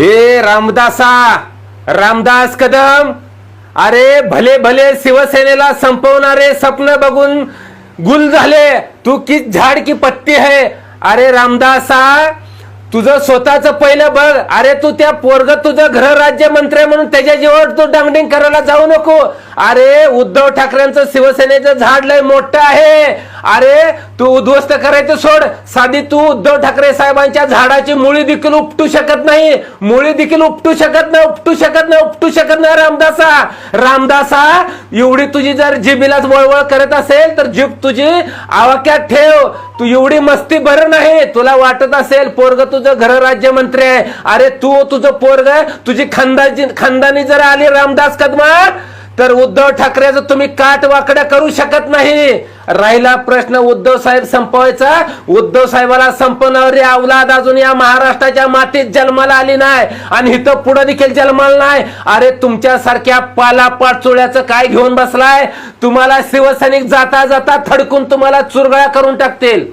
ए रामदासा रामदास कदम. अरे भले भले शिवसेनेला संपवणारे स्वप्न बघून गुल झाले तू की झाड की पत्ती है. अरे रामदासा तुझं स्वतःच पहिलं बघ. अरे तू त्या पोरग तुझं गृह राज्य मंत्री आहे म्हणून त्याच्या जीवावर तू डांगडिंग करायला जाऊ नको. अरे उद्धव ठाकरेंचं शिवसेनेचं झाड लय मोठं आहे. अरे तू उद्ध्वस्त करायचं सोड. साधी तू उद्धव ठाकरे साहेबांच्या झाडाची मुळी देखील उपटू शकत नाही. मुळी देखील उपटू शकत नाही उपटू शकत नाही उपटू शकत नाही रामदासा. रामदासा एवढी तुझी जर जिबीलाच वळवळ करत असेल तर जीभ तुझी आवाक्यात ठेव. तू एवढी मस्ती बरं नाही. तुला वाटत असेल पोरग तुझं घर राज्यमंत्री आहे. अरे तू तुझं पोरग तुझी खानदाची खानदानी जर आली रामदास कदमार तर उद्धव ठाकरेचं तुम्ही काट वाकड्या करू शकत नाही. राहिला प्रश्न उद्धव साहेब संपवायचा. उद्धव साहेबाला संपवणारी अवलाद अजून या महाराष्ट्राच्या मातीत जन्माला आली नाही आणि इथं पुढे देखील जन्माला नाही. अरे तुमच्यासारख्या पाला पाचोळ्याचं काय घेऊन बसलाय? तुम्हाला शिवसैनिक जाता जाता थडकून तुम्हाला चुरगळा करून टाकतील.